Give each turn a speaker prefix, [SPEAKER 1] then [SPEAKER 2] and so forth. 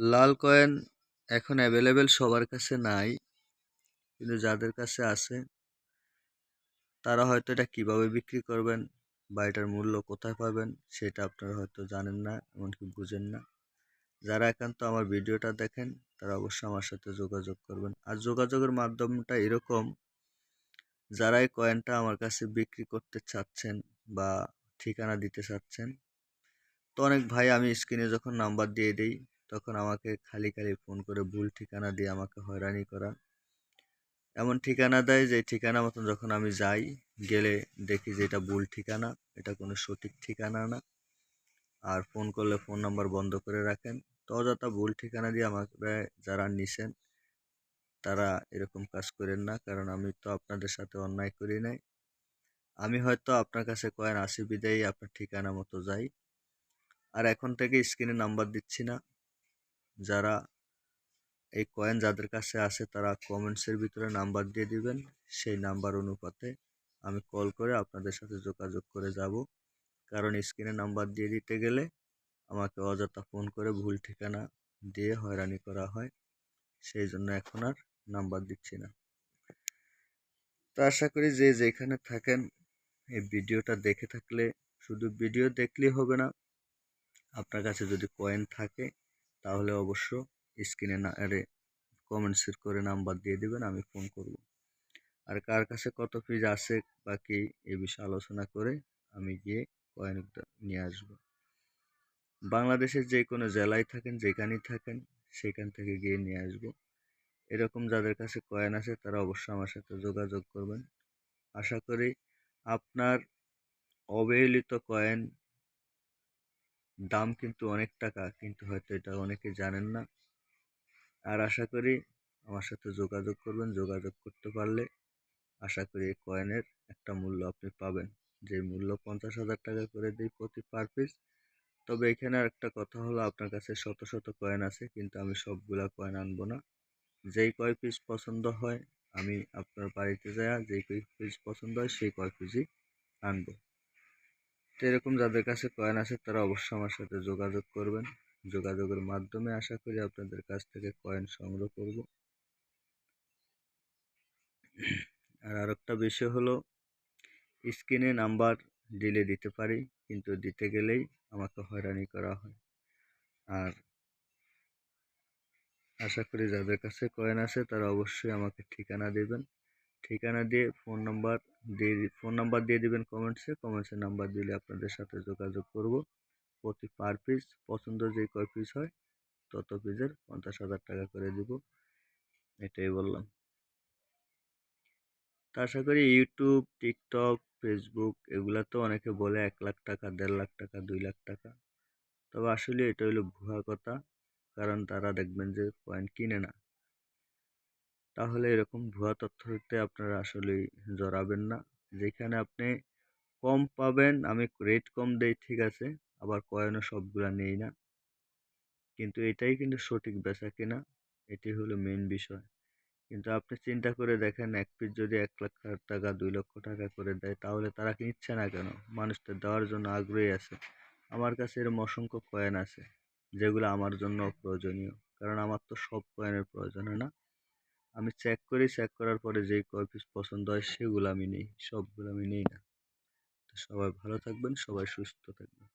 [SPEAKER 1] লাল coin এখন available সবার কাছে নাই, কিন্তু যাদের কাছে আছে, তারা হয়তো এটা কীভাবে বিক্রি করবেন বা এটার মূল্য কোথায় পাবেন সেটা আপনারা হয়তো জানেন না, এমনকি বুঝেন না। যারা একান্ত আমার ভিডিওটা দেখেন, তারা অবশ্যই আমার সাথে যোগাযোগ করবেন। আর যোগাযোগের মাধ্যমটা এরকম যারা এই কয়েনটা আমার কাছে বিক্রি করতে চাচ্ছেন বা ঠিকানা দিতে চাচ্ছেন, তো অনেক ভাই আমি স্ক্রিনে যখন নাম্বার দিয়ে দিই তখন আমাকে খালি খালি ফোন করে ভুল ঠিকানা দিয়ে আমাকে হয়রানি করা। এমন ঠিকানা দেয় যে ঠিকানা মতন যখন আমি যাই, গেলে দেখি যে এটা ভুল ঠিকানা, এটা কোনো সঠিক ঠিকানা না। আর ফোন করলে ফোন নাম্বার বন্ধ করে রাখেন। তো ভুল ঠিকানা দিয়ে আমাকে যারা নিছেন, তারা এরকম কাজ করেন না, কারণ আমি তো আপনাদের সাথে অন্যায় করি নাই। আমি হয়তো আপনার কাছে কয়েন আসি বিদায়ী আপনার ঠিকানা মতো যাই। আর এখন থেকে স্ক্রিনে নাম্বার দিচ্ছি না। যারা এই কয়েন যাদের কাছে আছে তারা কমেন্টসের ভিতরে নাম্বার দিয়ে দিবেন। সেই নাম্বার অনুপাতে আমি কল করে আপনাদের সাথে যোগাযোগ করে যাব। কারণ স্ক্রিনে নাম্বার দিয়ে দিতে গেলে আমাকে অযথা ফোন করে ভুল ঠিকানা দিয়ে হয়রানি করা হয়। সেই জন্য এখন আর নাম্বার দিচ্ছি না। তো আশা করি যে যেখানে থাকেন এই ভিডিওটা দেখে থাকলে শুধু ভিডিও দেখলেই হবে না। আপনার কাছে যদি কয়েন থাকে তাহলে অবশ্য স্ক্রিনে না, আরে কমেন্টস করে নাম্বার দিয়ে দেবেন, আমি ফোন করব। আর কার কাছে কত পিস আছে বাকি এ বিষয়ে আলোচনা করে আমি গিয়ে কয়েনটা নিয়ে আসব। বাংলাদেশের যে কোনো জেলায় থাকেন, যেখানেই থাকেন, সেখান থেকে গিয়ে নিয়ে আসব। এরকম যাদের কাছে কয়েন আছে, তারা অবশ্যই আমার সাথে যোগাযোগ করবেন। আশা করি আপনার অবহেলিত কয়েন দাম কিন্তু অনেক টাকা, কিন্তু হয়তো এটা অনেকে জানেন না। আর আশা করি আমার সাথে যোগাযোগ করবেন, যোগাযোগ করতে পারলে আশা করি এই কয়েনের একটা মূল্য আপনি পাবেন। যে মূল্য পঞ্চাশ হাজার টাকা করে দিই প্রতি পার পিস তবে এখানে আর একটা কথা হলো, আপনার কাছে শত শত কয়েন আছে, কিন্তু আমি সবগুলা কয়েন আনব না। যেই কয় পিস পছন্দ হয়, আমি আপনার বাড়িতে যাওয়া যেই কয় পিস পছন্দ হয়, সেই কয় পিসই আনব। তো এরকম যাদের কাছে কয়েন আছে তারা অবশ্যই আমার সাথে যোগাযোগ করবেন। যোগাযোগের মাধ্যমে আশা করি আপনাদের কাছ থেকে কয়েন সংগ্রহ করব। আর আরেকটা বিষয় হলো, স্ক্রিনে নাম্বার দিলে দিতে পারি, কিন্তু দিতে গেলেই আমাকে হয়রানি করা হয়। আর আশা করি যাদের কাছে কয়েন আছে তারা অবশ্যই আমাকে ঠিকানা দেবেন। ঠিকানা দিয়ে ফোন নাম্বার দিয়ে ফোন নাম্বার দিয়ে দিবেন কমেন্টসে কমেন্টসে নাম্বার দিলে আপনাদের সাথে যোগাযোগ করব। প্রতি পার পিস পছন্দ যে কয় পিস হয়, তত পিসের পঞ্চাশ হাজার টাকা করে দিব। এটাই বললাম। তা আশা করি ইউটিউব টিকটক ফেসবুক এগুলা তো অনেকে বলে এক লাখ টাকা, দেড় লাখ টাকা, দুই লাখ টাকা। তবে আসলে এটা হলো ভুয়া কথা, কারণ তারা দেখবেন যে পয়েন্ট কিনে না। তাহলে এরকম ভুয়া তথ্যতে আপনারা আসলেই জড়াবেন না। যেখানে আপনি কম পাবেন, আমি রেট কম দেই, ঠিক আছে? আবার কয়েনও সবগুলা নেই না। কিন্তু এটাই কিন্তু সঠিক বেচা কেনা, এটি হলো মেন বিষয়। কিন্তু আপনি চিন্তা করে দেখেন, এক পিস যদি এক লাখ টাকা, দুই লক্ষ টাকা করে দেয়, তাহলে তারা নিচ্ছে না কেন? মানুষদের দেওয়ার জন্য আগ্রহী আছে। আমার কাছে এরকম অসংখ্য কয়েন আছে, যেগুলো আমার জন্য প্রয়োজনীয় কারণ আমার তো সব কয়েনের প্রয়োজন, হয় না? আমি চেক করি চেক করার পরে যেই কয় পিস পছন্দ হয় সেগুলো আমি নিই, সবগুলো আমি নিই না। তো সবাই ভালো থাকবেন, সবাই সুস্থ থাকবেন।